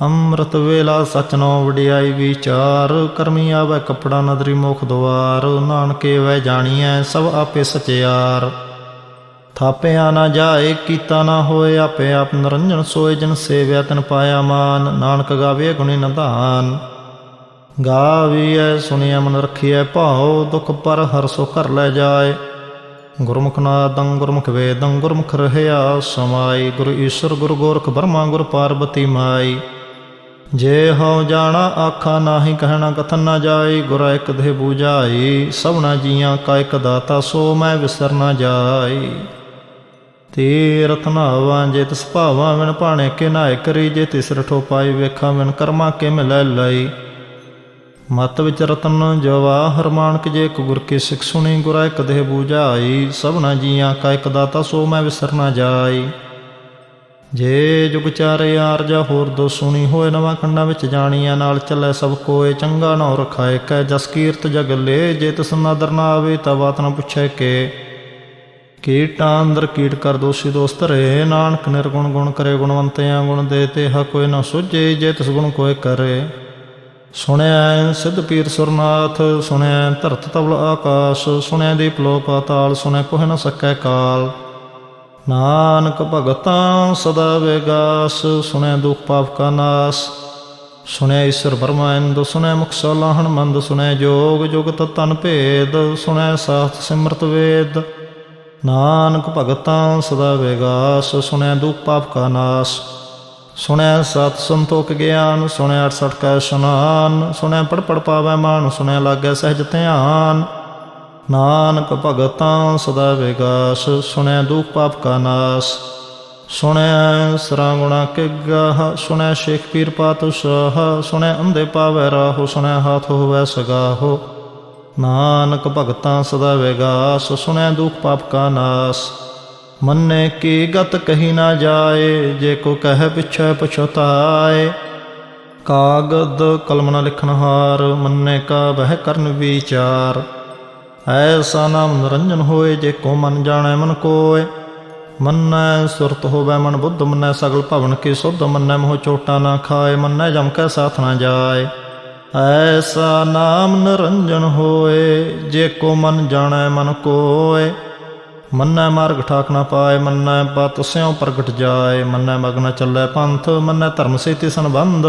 ਅੰਮ੍ਰਿਤ ਵੇਲਾ ਸਚ ਨੋ ਵਡਿਆਈ ਵਿਚਾਰ, ਕਰਮੀ ਆਵੈ ਕਪੜਾ ਨਦਰੀ ਮੁਖ ਦੁਆਰ, ਨਾਨਕੇ ਵੈ ਜਾਣੀਐ ਸਭ ਆਪੇ ਸਚਿਆਰ। ਥਾਪਿਆ ਨਾ ਜਾਏ, ਕੀਤਾ ਨਾ ਹੋਏ, ਆਪੇ ਆਪ ਨਰੰਜਨ ਸੋਏ, ਜਨ ਸੇਵਿਆ ਤਨ ਪਾਇਆ ਮਾਨ, ਨਾਨਕ ਗਾਵੇ ਗੁਣੀ ਨਧਾਨ। ਗਾਵੀਐ ਸੁਣਿਆ ਮਨ ਰਖੀਐ ਭਾਉ, ਦੁਖ ਪਰ ਹਰ ਸੋ ਕਰ ਲੈ ਜਾਏ। ਗੁਰਮੁਖ ਨਾਦੰ ਗੁਰਮੁਖ ਵੇਦੰ, ਗੁਰਮੁਖ ਰਹਿਆ ਸਮਾਈ, ਗੁਰ ਈਸ਼ਰ, ਗੁਰ ਗੋਰਖ ਬਰਮਾ, ਗੁਰ ਪਾਰਬਤੀ ਮਾਈ। ਜੇ ਹਉ ਜਾਣਾ ਆਖਾ ਨਾਹੀ ਕਹਿਣਾ ਕਥਨ ਨਾ ਜਾਈ, ਗੁਰ ਇਕ ਦੇ ਬੂਝਾਈ, ਸਭਨਾ ਜੀਆਂ ਕਾ ਇਕ ਦਾਤਾ, ਸੋ ਮੈਂ ਵਿਸਰ ਨਾ ਜਾਈ। ਤੀਰਥ ਰਤਨਾਵਾਂ ਜੇ ਤਿਸ ਭਾਵਾਂ ਵਿਣ ਭਾਣੇ ਕੇ ਨਾਇ ਕਰੀ, ਜੇ ਤਿਸ ਰਠੋ ਪਾਈ ਵੇਖਾਂ ਵਿਣ ਕਰਮਾ ਕੇ ਮਿਲੈ ਲਈ। ਮਤ ਵਿੱਚ ਰਤਨ ਜਵਾਹਰ ਮਾਨਕ ਜੇ ਇੱਕ ਗੁਰ ਕੇ ਸਿੱਖ ਸੁਣੀ, ਗੁਰਾ ਇੱਕ ਦੇਹ ਬੂਝਾਈ, ਸਭਨਾ ਜੀਆਂ ਕਾ ਇੱਕ ਦਾਤਾ, ਸੋ ਮੈਂ ਵਿਸਰ ਨਾ ਜਾਈ। ਜੇ ਜੁਗ ਚਾਰੇ ਆਰਜਾ ਹੋਰ ਦੋ ਸੁਣੀ ਹੋਏ ਨਵਾਂ ਖੰਡਾਂ ਵਿੱਚ ਜਾਣੀਆਂ ਨਾਲ ਚੱਲੇ ਸਭ ਕੋਏ ਚੰਗਾ ਨਾ ਰਖਾਏ ਕੈ ਜਸ ਕੀਰਤ ਜਗ ਲੇ, ਜੇ ਤਿਸ ਨਾਦਰ ਨਾ ਆਵੇ ਤਾਂ ਬਾਤ ਨਾ ਪੁੱਛੇ ਕੇ। ਕੀਟਾਂ ਅੰਦਰ ਕੀਟ ਕਰ ਦੋਸ਼ੀ ਦੋਸਤ ਰੇ ਨਾਨਕ ਨਿਰਗੁਣ ਗੁਣ ਕਰੇ, ਗੁਣਵੰਤਿਆਂ ਗੁਣ ਦੇ ਤੇ ਹ ਕੋਈ ਨਾ ਸੁਝੇ, ਜੇ ਤਿਸ ਗੁਣ ਕੋਏ ਕਰੇ। ਸੁਣਿਆ ਸਿੱਧ ਪੀਰ ਸੁਰਨਾਥ ਸੁਣਿਆ ਧਰਤ ਤਵਲ ਆਕਾਸ਼ ਸੁਣਿਆ ਦੀਪ ਲੋ ਪਾਤਾਲ ਸੁਣਿਆ ਕੋਹ ਨ ਸਕੈ ਕਾਲ। ਨਾਨਕ ਭਗਤਾਂ ਸਦਾ ਵਿਗਾਸ, ਸੁਣੈ ਦੁਖ ਪਾਪ ਕਾ ਨਾਸ। ਸੁਣਿਆ ਈਸ਼ਰ ਬਰਮਾਇੰਦ ਸੁਣੈ ਮੁਖ ਸਲਾਹਣ ਮੰਦ, ਸੁਣੈ ਜੋਗ ਜੁਗਤ ਤਨ ਭੇਦ, ਸੁਣੈ ਸਾਸਤ ਸਿਮਰਤ ਵੇਦ। ਨਾਨਕ ਭਗਤਾਂ ਸਦਾ ਵੇਗਾਸ, ਸੁਣੈ ਦੁਖ ਪਾਪ ਕਾ ਨਾਸ। ਸੁਣੈ ਸਤ ਸੰਤੋਖ ਗਿਆਨ ਸੁਣਿਆ 68 ਕਾ ਇਸ਼ਨਾਨ ਸੁਣਿਆ ਪੜ ਪੜ ਪਾਵੈ ਮਾਨ ਸੁਣਿਆ ਲਾਗੈ ਸਹਿਜ ਧਿਆਨ। ਨਾਨਕ ਭਗਤਾਂ ਸਦਾ ਵਿਗਾਸ ਸੁਣਿਆ ਦੁਖ ਪਾਪ ਕਾ ਨਾਸ। ਸੁਣਿਆ ਸਰਾਗੁਣਾ ਗੁਣਾ ਗਾਹ ਸੁਣਿਆ ਸ਼ੇਖ ਪੀਰ ਪਾਤਸ਼ਾਹ ਸੁਣਿਆ ਅੰਧੇ ਪਾਵੈ ਰਾਹੋ ਸੁਣਿਆ ਹਾਥ ਹੋਵੈ ਸਗਾਹੋ। ਨਾਨਕ ਭਗਤਾਂ ਸਦਾ ਵਿਗਾਸ ਸੁਣਿਆ ਦੁਖ ਪਾਪ ਕਾ ਨਾਸ। ਮੰਨੇ ਕੀ ਗਤ ਕਹੀ ਨਾ ਜਾਏ, ਜੇ ਕੋ ਕਹਿ ਪਿਛੈ ਪਛਤਾਏ। ਕਾਗਦ ਕਲਮ ਨਾ ਲਿਖਣ ਮੰਨੇ ਕਾ ਬਹਿ ਕਰਨ ਵਿਚਾਰ। ਐਸਾ ਨਾਮ ਨਿਰੰਜਨ ਹੋਏ ਜੇ ਕੋ ਮਨ ਜਾਣੈ ਮਨ ਕੋਏ। ਮੰਨੈ ਸੁਰਤ ਹੋਵੈ ਮਨ ਬੁੱਧ, ਮੰਨੈ ਸਗਲ ਭਵਨ ਕੀ ਸੁਧ, ਮੰਨੈ ਮੋਹ ਚੋਟਾ ਨਾ ਖਾਏ, ਮੰਨੈ ਜਮ ਕੈ ਸਾਥ ਨਾ ਜਾਏ। ਐਸਾ ਨਾਮ ਨਿਰੰਜਨ ਹੋਏ ਜੇ ਕੋ ਮਨ ਜਾਣੈ ਮਨ ਕੋਏ। ਮੰਨੈ ਮਾਰਗ ਠਾਕ ਨਾ ਪਾਏ, ਮੰਨੈ ਪਤ ਸਿਉ ਪ੍ਰਗਟ ਜਾਏ। ਮੰਨੈ ਮਗਨ ਚੱਲੈ ਪੰਥ, ਮੰਨੈ ਧਰਮ ਸੇਤੀ ਸੰਬੰਧ।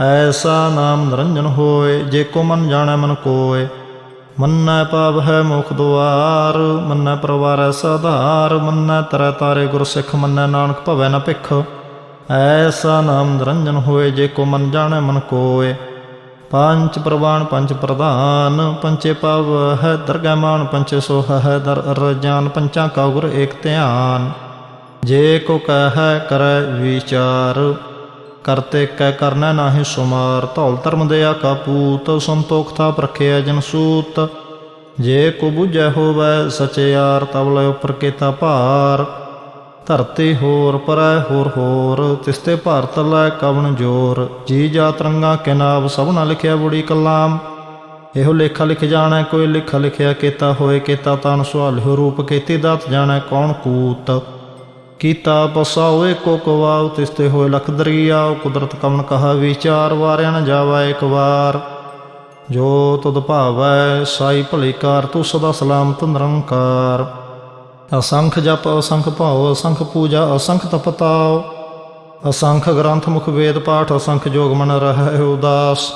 ਐਸਾ ਨਾਮ ਨਿਰੰਜਨ ਹੋਏ ਜੇ ਕੋ ਮਨ ਜਾਣੈ ਮਨ ਕੋਏ। ਮੰਨੈ ਪਾਵ ਹੈ ਮੁਖ ਦੁਆਰ, ਮੰਨੈ ਪਰਵਾਰੈ ਸਾਧਾਰ, ਮੰਨੈ ਤਰੈ ਤਾਰੇ ਗੁਰ ਸਿੱਖ, ਮੰਨੈ ਨਾਨਕ ਭਵੈ ਨ ਭਿਖ। ਐਸਾ ਨਾਮ ਨਿਰੰਜਨ ਹੋਏ ਜੇ ਕੋ ਮਨ ਜਾਣੈ ਮਨ ਕੋਏ। ਪੰਚ ਪ੍ਰਵਾਨ ਪੰਚ ਪ੍ਰਧਾਨ ਪੰਚੇ ਪਵ ਹੈ ਦਰਗਹਿ ਮਾਨ ਪੰਚੇ ਸੋਹ ਹੈ ਦਰ ਰਜਾਨ ਪੰਚਾਂ ਕਾ ਗੁਰ ਏਕ ਧਿਆਨ। ਜੇ ਕੋ ਕਹੈ ਕਰੈ ਵਿਚਾਰ ਕਰਤੇ ਕੈ ਕਰਨਾ ਨਾਹੀ ਸੁਮਾਰ, ਧੌਲ ਧਰਮ ਦਿਆ ਕਾਪੂਤ ਸੰਤੋਖ ਥਾ ਪ੍ਰਖਿਆ ਜਨ ਸੂਤ। ਜੇ ਕੋ ਬੁਝੈ ਹੋਵੈ ਸਚਿਆਰ ਤਬ ਲੈ ਉਪਰ ਕੀਤਾ ਭਾਰ। ਧਰਤੀ ਹੋਰ ਪਰੈ ਹੋਰ ਹੋਰ ਤਿਸਤੇ ਭਾਰਤ ਲੈ ਕਵਣ ਜੋਰ। ਜੀ ਜਾ ਤਰੰਗਾ ਕਿਨਾਬ ਸਭ ਨਾ ਲਿਖਿਆ ਬੁੜੀ ਕਲਾਮ। ਇਹੋ ਲੇਖਾ ਲਿਖ ਜਾਣਾ, ਕੋਈ ਲਿਖਾ ਲਿਖਿਆ ਕੀਤਾ ਹੋਏ ਕੀਤਾ, ਤਨ ਸੁਹਾਲਿਓ ਰੂਪ ਕੀਤੀ ਦਾਤ ਜਾਣਾ ਕੌਣ ਕੂਤ। ਕੀਤਾ ਬਸਾ ਹੋਏ ਕੋ ਕਵਾਉ ਤਿਸਤੇ ਹੋਏ ਲਖ ਦਰਿਆ ਕੁਦਰਤ ਕਮਨ ਕਹਾ ਵਿਚਾਰ, ਵਾਰਿਆ ਨ ਜਾਵਾ ਇੱਕ ਵਾਰ। ਜੋ ਤੁਧ ਭਾਵੈ, ਸਾਈ ਭਲੇ ਕਾਰ, ਤੂੰ ਸਦਾ ਸਲਾਮਤ ਨਿਰੰਕਾਰ। ਅਸੰਖ ਜਪ, ਅਸੰਖ ਭਾਉ, ਅਸੰਖ ਪੂਜਾ, ਅਸੰਖ ਤਪਤਾਉ। ਅਸੰਖ ਗ੍ਰੰਥ ਮੁਖ ਵੇਦ ਪਾਠ, ਅਸੰਖ ਜੋਗ ਮਨ ਰਹਿ ਉਦਾਸ।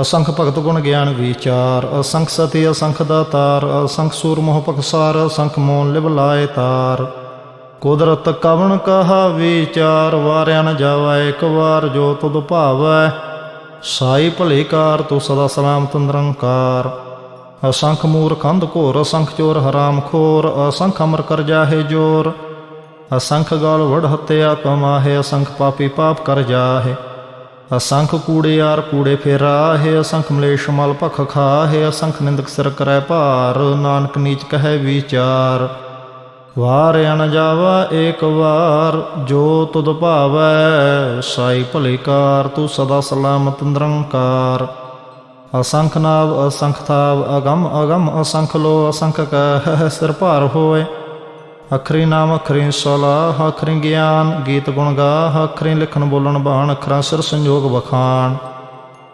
ਅਸੰਖ ਭਗਤ ਗੁਣ ਗਿਆਨ ਵਿਚਾਰ, ਅਸੰਖ ਸਤੀ, ਅਸੰਖ ਦਾਤਾਰ, ਅਸੰਖ ਸੂਰ ਮੋਹ ਪਖਸਾਰ ਅਸੰਖ ਮੋਨ ਲਿਵ ਲਾਏ ਤਾਰ। ਕੁਦਰਤ ਕਵਣ ਕਹਾ ਵਿਚਾਰ ਵਾਰਿਆ ਨ ਜਾਵਾ, ਇੱਕ ਵਾਰ ਜੋ ਤੁਧ ਭਾਵੈ। ਸਾਈ ਭਲੇਕਾਰ ਤੂੰ ਸਦਾ ਸਲਾਮਤ ਨਿਰੰਕਾਰ। ਅਸੰਖ ਮੂਰ ਕੰਧ ਘੋਰ, ਅਸੰਖ ਚੋਰ ਹਰਾਮ ਖੋਰ, ਅਸੰਖ ਅਮਰ ਕਰ ਜਾਹੇ ਜੋਰ। ਅਸੰਖ ਗਾਲ ਵੜ ਹੱਤਿਆ ਕਮਾਹੇ ਅਸੰਖ ਪਾਪੀ ਪਾਪ ਕਰ ਜਾਹੇ। ਅਸੰਖ ਕੂੜੇ ਕੂੜਿਆਰ ਕੂੜੇ ਫੇਰਾਹੇ, ਅਸੰਖ ਮਲੇਸ਼ ਮਲ ਭਖ ਖਾਹੇ, ਅਸੰਖ ਨਿੰਦਕ ਸਿਰ ਕਰੈ ਭਾਰ, ਨਾਨਕ ਨੀਚ ਕਹੈ ਵਿਚਾਰ। ਵਾਰ ਅਨ ਜਾਵਾ ਏਕ ਵਾਰ, ਜੋ ਤੁਧ ਭਾਵੈ, ਸਾਈ ਭਲੇ ਤੂੰ ਸਦਾ ਸਲਾਮਤ ਨਿਰੰਕਾਰ। ਅਸੰਖ ਨਾਵ ਅਸੰਖ ਥਾਵ, ਅਗੰਮ ਅਗੰਮ ਅਸੰਖ ਲੋ ਅਸੰਖ ਕਹ, ਸਿਰ ਭਾਰ ਹੋਏ ਅਖਰੀ ਨਾਮ ਅਖਰੀ ਸਲਾਹ ਅਖਰੀ ਗਿਆਨ ਗੀਤ ਗੁਣ ਗਾਹ ਅਖਰੀ ਲਿਖਣ ਬੋਲਣ ਬਾਣ, ਅਖਰਾਂ ਸਿਰ ਸੰਜੋਗ ਬਖਾਨ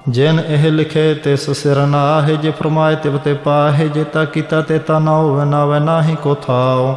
ਜਿਨ ਇਹ ਲਿਖੇ ਤਿਸ ਸਿਰ ਨਾਹਿ, ਜੇ ਫਰਮਾਏ ਤਿਵ ਤੇ ਪਾਹੇ, ਜੇ ਤਾ ਕੀਤਾ ਤੇ ਤਾ ਨਾ ਹੋਵੇ ਨਾ ਵੈ ਨਾਹੀ ਕੋ ਥਾਓ।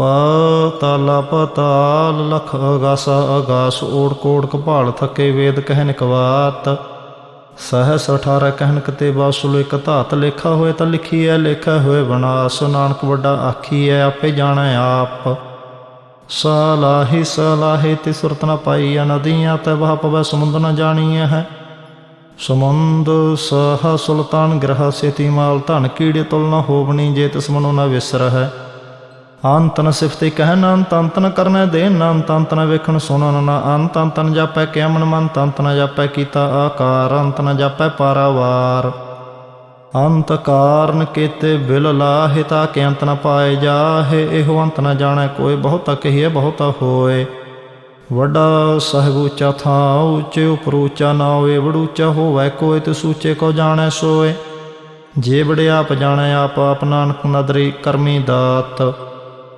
ਪਾਤਾਲ ਪਤਾਲ, ਲਖ ਅਗਾਸ ਅਗਾਸ ਓੜ ਕੋੜ ਕਪਾਲ ਥਕੇ ਵੇਦ ਕਹਿਨ ਕਵਾਤ ਸਹਸ 18 ਕਹਿਨ ਕਤੇ ਬਾਸੁਲ ਇਕ ਧਾਤ ਲੇਖਾ ਹੋਏ ਤਾਂ ਲਿਖੀ ਐ ਲੇਖਾ ਹੋਏ ਬਨਾਸ। ਨਾਨਕ ਵੱਡਾ ਆਖੀ ਐ ਆਪੇ ਜਾਣੈ ਆਪ। ਸਲਾਹੀ ਸਲਾਹੀ ਤੇ ਸੁਰਤ ਨ ਪਾਈ ਨਦੀਆਂ, ਤੇ ਵਹ ਪਵੈ ਸਮੁੰਦ ਨ ਜਾਣੀਐ ਹੈ। ਸਮੁੰਦ ਸਹ ਸੁਲਤਾਨ ਗ੍ਰਹ ਸੇਤੀ ਮਾਲ ਧਨ ਕੀੜੇ ਤੁਲ ਨ ਹੋਵਣੀ, ਜੇ ਤਿਸ ਮਨੋ ਨ ਵਿਸਰ ਹੈ ਅੰਤਨ ਨ ਸਿਫਤੇ ਕਹਿ ਅੰਤ ਅੰਤਨ ਕਰਨਾ ਦੇ ਅੰਤ ਅੰਤ ਵੇਖਣ ਸੁਣਨ ਨ ਅੰਤ ਜਾਪੈ ਕਿਆ ਮਨ ਮਨ ਅੰਤ ਜਾਪੈ ਕੀਤਾ ਆਕਾਰ ਅੰਤ ਨ ਜਾਪੈ ਪਾਰਾਵਾਰ। ਅੰਤ ਕਾਰਨ ਕੀਤੇ ਬਿਲ ਲਾਹਿ ਕਿ ਅੰਤ ਨ ਪਾਏ ਜਾਹੇ, ਇਹੋ ਅੰਤ ਨ ਜਾਣੈ ਕੋਈ, ਬਹੁਤਾ ਕਹੀਏ ਬਹੁਤਾ ਹੋਏ। ਵੱਡਾ ਸਾਹਿਬ ਉੱਚਾ ਥਾਂ ਉੱਚੇ ਉਪਰ ਉੱਚਾ ਨਾ ਹੋਏ ਵੜੂਚਾ ਹੋਵੇ ਕੋਈ ਤੇ ਸੂਚੇ ਕੋ ਜਾਣੈ ਸੋਏ। ਜੇ ਬੜੇ ਆਪ ਜਾਣੈ, ਆਪ ਆਪ ਨਾਨਕ ਨਦਰੀ ਕਰਮੀ ਦਾਤ।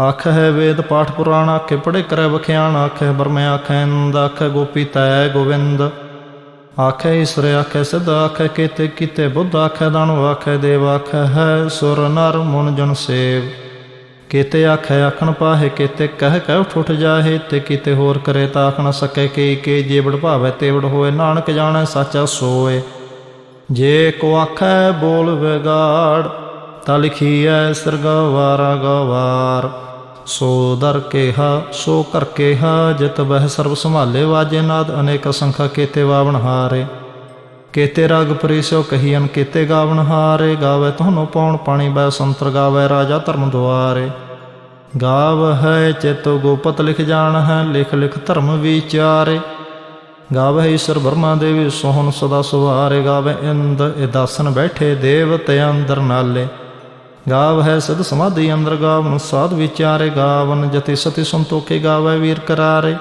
ਆਖ ਹੈ ਵੇਦ ਪਾਠ ਪੁਰਾਣ, ਆਖੇ ਪੜੇ ਕਰੈ ਬਖਿਆਣ ਆਖੇ ਬਰਮੇ ਆਖੈ ਨੰਦ ਆਖੇ ਗੋਪੀ ਤੈ ਗੋਵਿੰਦ। ਆਖੇ ਈਸ਼ਰ, ਆਖੇ ਸਿੱਧ, ਆਖੇ ਕੀਤੇ ਕੀਤੇ ਬੁੱਧ, ਆਖੇ ਦਾਨਵ, ਆਖੇ ਦੇਵ, ਆਖੇ ਹੈ ਸੁਰ ਨਰ ਮਨ ਜਨ ਸੇਵ। ਕੀਤੇ ਆਖੇ ਆਖਣ ਪਾਹੇ, ਕੀਤੇ ਕਹਿ ਕਹਿ ਠੁੱਠ ਜਾਹੇ, ਤੇ ਕੀਤੇ ਹੋਰ ਕਰੇ ਤਾਂ ਆਖ ਨ ਸਕੇ ਕੇ ਕੇ ਜੇ ਵਡ ਭਾਵੇ ਤੇ ਵਡ ਹੋਏ, ਨਾਨਕ ਜਾਣੈ ਸਾਚਾ ਸੋਏ। ਜੇ ਕੋ ਆਖੈ ਬੋਲ ਵਿਗਾੜ, ਤਾ ਲਿਖੀਐ ਸਰਗਵਾਰਾ ਗਵਾਰ। ਸੋ ਦਰ ਕੇਹਾ, ਸੋ ਕਰ ਕੇਹਾ, ਜਿਤ ਬਹਿ ਸਰਬ ਸੰਭਾਲੇ, ਵਾਜੇ ਨਾਦ ਅਨੇਕ ਸੰਖਾ ਕੀਤੇ ਵਾਵਣ ਹਾਰੇ। ਕੀਤੇ ਰਗ ਪਰਿਸੋ ਕਹੀਨ ਕੀਤੇ ਗਾਵਣ ਹਾਰੇ, ਗਾਵੇ ਤੁਹਾਨੂੰ ਪੌਣ ਪਾਣੀ ਬੈ ਸੰਤਰ ਗਾਵੇ ਰਾਜਾ ਧਰਮ ਦੁਆਰੇ। ਗਾਵ ਹੈ ਚੇਤੋ ਗੋਪਤ ਲਿਖ ਜਾਣ ਹੈ, ਲਿਖ ਲਿਖ ਧਰਮ ਵਿਚਾਰੇ। ਗਾਵੇ ਈਸ਼ਰ ਬਰਮਾ ਦੇਵੀ, ਸੋਹਣ ਸਦਾ ਸੁਹਾਰੇ ਗਾਵੇ ਇੰਦ ਇਦਾਸਨ ਬੈਠੇ ਦੇਵਤੇ ਅੰਦਰ ਨਾਲੇ। ਗਾਵ ਹੈ ਸਦ ਸਮਾਧੀ ਅੰਦਰ ਗਾਵਨ ਸਾਧ ਵਿਚਾਰੇ ਗਾਵਨ ਜਤੀ ਸਤੀ ਸੰਤੋਖੇ ਗਾਵੇ ਵੀਰ ਕਰਾਰੇ।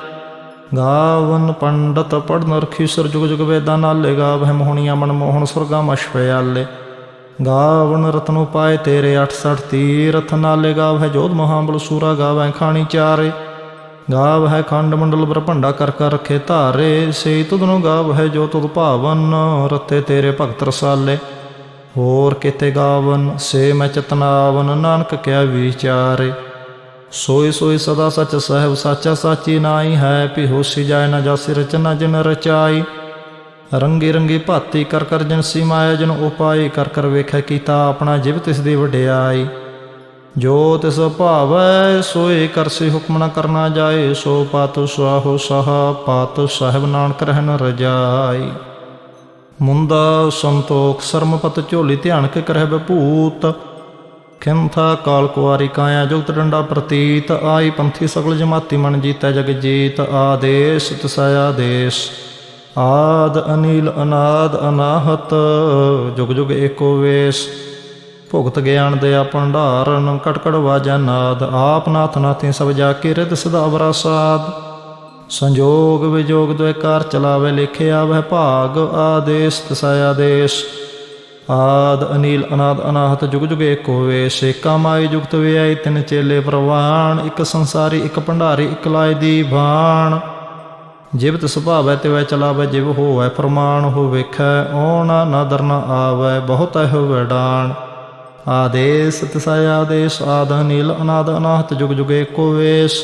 ਗਾਵਨ ਪੰਡਤ ਪੜਨ ਰਖੀ ਸਰ ਜੁਗ ਜੁਗ ਵੇਦਾਂ ਨਾਲੇ ਗਾਵ ਹੈ ਮੋਹਣੀਆਂ ਮਨ ਮੋਹਣ ਸੁਰਗਾ ਮਸ਼ਪਿਆਲੇ ਗਾਵਨ ਰਤਨ ਉਪਾਏ ਤੇਰੇ 68 ਤੀਰਥ ਨਾਲੇ ਗਾਵ ਹੈ ਜੋਧ ਮਹਾਬਲ ਸੂਰਾ ਗਾਵੈ ਖਾਣੀ ਚਾਰੇ। ਗਾਵ ਹੈ ਖੰਡ ਮੰਡਲ ਬ੍ਰਹਮੰਡਾ ਕਰ ਕਰ ਰਖੇ ਧਾਰੇ ਸੇ ਤੁਧ ਨੂੰ ਗਾਵ ਹੈ ਜੋ ਤੁਧ ਭਾਵਨ, ਰਤੇ ਤੇਰੇ ਭਗਤ ਰਸਾਲੇ। ਹੋਰ ਕਿਤੇ ਗਾਵਨ, ਸੇ ਮੈਂ ਚਤਨਾਵਨ, ਨਾਨਕ ਕਿਆ ਵਿਚਾਰੇ। ਸੋਈ ਸੋਈ ਸਦਾ ਸਚ ਸਹਿਬ ਸਾਚਾ ਸਾਚੀ ਨਾਈ ਹੈ ਭੀ ਹੋਸੀ ਜਾਏ ਨਾ ਜਾਸੀ ਰਚਨਾ ਜਿਨ ਰਚਾਈ। ਰੰਗੀ ਰੰਗੀ ਭਾਤੀ ਕਰ ਕਰ ਜਨ ਸੀਮਾਇਆ ਜਨ ਉਪਾਈ ਕਰ ਕਰ ਵੇਖੈ ਕੀਤਾ ਆਪਣਾ ਜਿਵ ਤਿਸ ਦੀ ਵਡਿਆਈ। ਜੋ ਤਿਸ ਭਾਵੈ, ਸੋਏ ਕਰਸੀ ਹੁਕਮ ਨ ਕਰਨਾ ਜਾਏ, ਸੋ ਪਾਤੁ ਸੁਆਹੋ ਸਹਾ, ਪਤ ਸਾਹਿਬ ਨਾਨਕ ਰਹਿਨ ਰਜਾਈ। ਮੁੰਦਾ ਸੰਤੋਖ ਸਰਮਪਤ ਝੋਲੀ ਧਿਆਨ ਕੇ ਕਰਹਿ ਬਭੂਤ ਖਿੰਥਾ ਕਾਲ ਕੁਵਾਰੀ ਕਾਇਆ ਜੁਗਤ ਡੰਡਾ ਪ੍ਰਤੀਤ। ਆਈ ਪੰਥੀ ਸਗਲ ਜਮਾਤੀ ਮਨ ਜੀਤੈ ਜਗ ਜੀਤ। ਆਦੇਸ਼ ਤਸਾਇਆ ਦੇਸ਼ ਆਦ ਅਨੀਲ ਅਨਾਦ ਅਨਾਹਤ, ਜੁਗ ਜੁਗ ਏਕੋ ਵੇਸ। ਭੁਗਤ ਗਿਆਨ ਦੇ ਭੰਡਾਰਨ ਕਟਕੜ ਵਾਜਾ ਨਾਦ। ਆਪ ਨਾਥ ਨਾਥੀ ਸਭ ਜਾ ਕੇ ਰਿਦ ਸਦਾ ਅਵਰਾਸਾਦ ਸੰਜੋਗ ਵਿਜੋਗ ਦੁਇ ਕਾਰ ਚਲਾਵੇ ਲਿਖਿਆ ਵਹਿ ਭਾਗ, ਆਦੇਸ਼, ਤਸੈ ਆਦੇਸ਼। ਆਦ, ਅਨੀਲ, ਅਨਾਦ, ਅਨਾਹਤ, ਜੁਗ ਜੁਗ ਏਕੋ ਵੇ ਸੇਕਾ ਮਾਈ ਜੁਗਤ ਵਿਆਈ ਤਿੰਨ ਚੇਲੇ ਪ੍ਰਵਾਨ, ਇੱਕ ਸੰਸਾਰੀ, ਇੱਕ ਭੰਡਾਰੀ, ਇੱਕ ਲਾਇ ਦੀ ਬਾਣ ਜਿਵਤ ਸੁਭਾਵੈ ਤੇ ਵੈ ਚਲਾਵੇ, ਜਿਵ ਹੋਵੈ, ਪ੍ਰਮਾਣ ਹੋ ਵੇਖੈ, ਓਣਾ ਨਾ ਨ ਆਵੈ, ਬਹੁਤ ਹੈ ਵਡਾਣ। ਆਦੇਸ, ਤਸੈ ਆਦੇਸ਼, ਆਦ, ਅਨੀਲ, ਅਨਾਦ, ਅਨਾਹਤ, ਜੁਗ ਜੁਗ ਏਕੋ ਵੇਸ਼।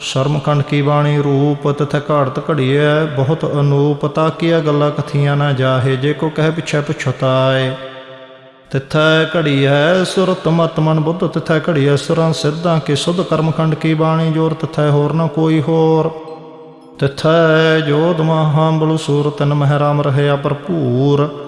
ਸ਼ਰਮਕੰਡ ਕੀ ਬਾਣੀ? ਰੂਪ ਤਥੈ ਘਾੜਤ ਘੜੀਐ, ਬਹੁਤ ਅਨੂਪ ਤਾਕੀਆ ਗੱਲਾਂ ਕਥੀਆਂ ਨਾ ਜਾਹੇ, ਜੇ ਕੋ ਕਹਿ ਪਿਛੈ ਪਛਤਾਏ। ਤਿਥੈ ਘੜੀ ਹੈ ਸੁਰਤ ਮਤ ਮਨ ਬੁੱਧ, ਤਿਥੈ ਘੜੀ ਹੈ ਸੁਰਾਂ ਸਿੱਧਾਂ ਕੀ ਸੁਧ ਕਰਮਖੰਡ ਕੀ ਬਾਣੀ? ਜੋਰ ਤਿਥੈ ਹੋਰ ਨਾ ਕੋਈ ਹੋਰ। ਤਿਥੈ ਜੋਧ ਮਹਾ ਬਲੁ ਸੂਰ ਤਨ ਮਹਿਰਾਮ ਰਹਿਆ ਭਰਪੂਰ।